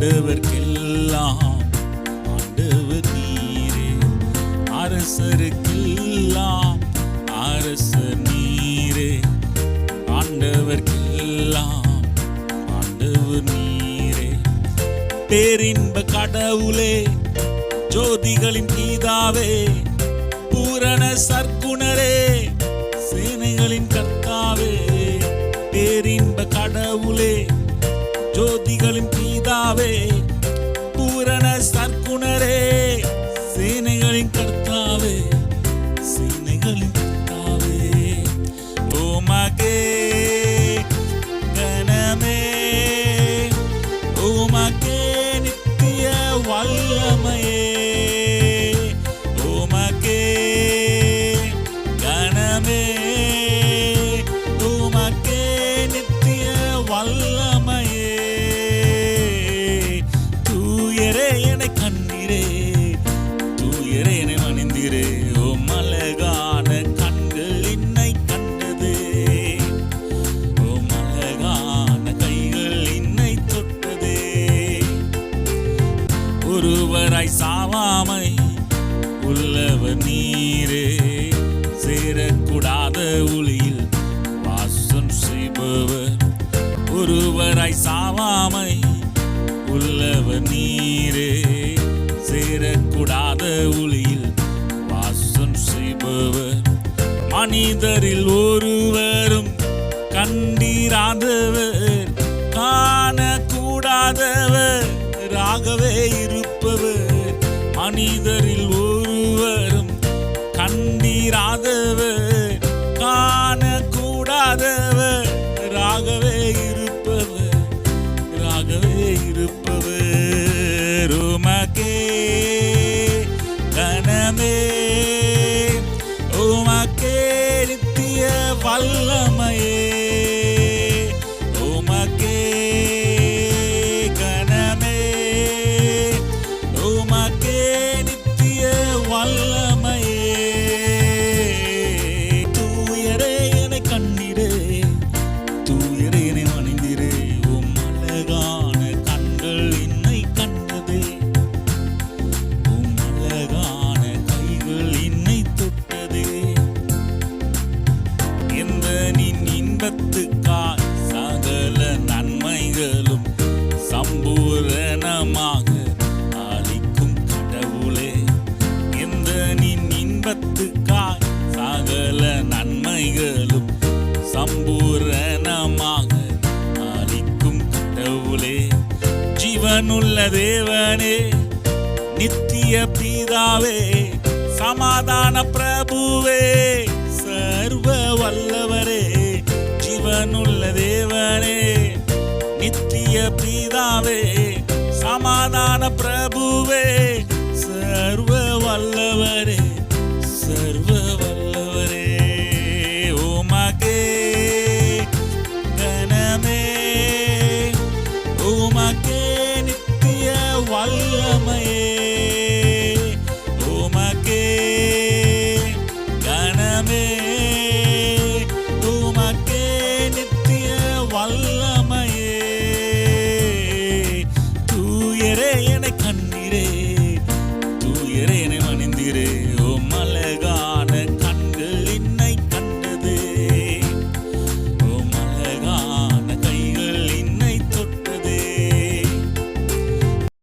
ஆண்டவர்க்கெல்லாம் ஆண்டவர் நீரே. அரசருக்கெல்லாம் அரசர் நீரே. ஆண்டவர்க்கெல்லாம் ஆண்டவர் நீரே. பேரின்ப கடவுளே ஜோதிகளின் கீதாவே பூரண சர்க்குணரே சேனைகளின் கர்த்தாவே. பேரின்ப கடவுளே ஜோதிகளின் கீ கர்த்தாவே பூரண சர்க்குணரே சேனைகளின் கர்த்தாவே சேனைகளின் கர்த்தாவே. ஓமகே கனமே உமக்கே நித்திய வல்லமையே. ஒருவராய் சாவாமை உள்ளவர் நீரே. சேரக்கூடாத ஒளியில் வாசம் செய்பவர் ஒருவராய் சாவாமை உள்ளவர் நீரே. சேரக்கூடாத ஒளியில் வாசம் செய்பவர் மனிதரில் ஒருவரும் கண்டீராதவர் காணக்கூடாதவர் ராகவே இருப்பவர். மனிதரில் ஒருவரும் கண்டீராதவர் காணக்கூடாதவர். ராகவே இருப்பவர் ராகவே இருப்பவர். உமக்கே கனமே உமக்கே நித்திய வல்ல ஜீவனுள்ள தேவனே நித்திய பீதாவே சமாதான பிரபுவே சர்வ வல்லவரே ஜீவனுள்ள தேவனே நித்திய பீதாவே சமாதான பிரபுவே சர்வ வல்லவரே சர்வ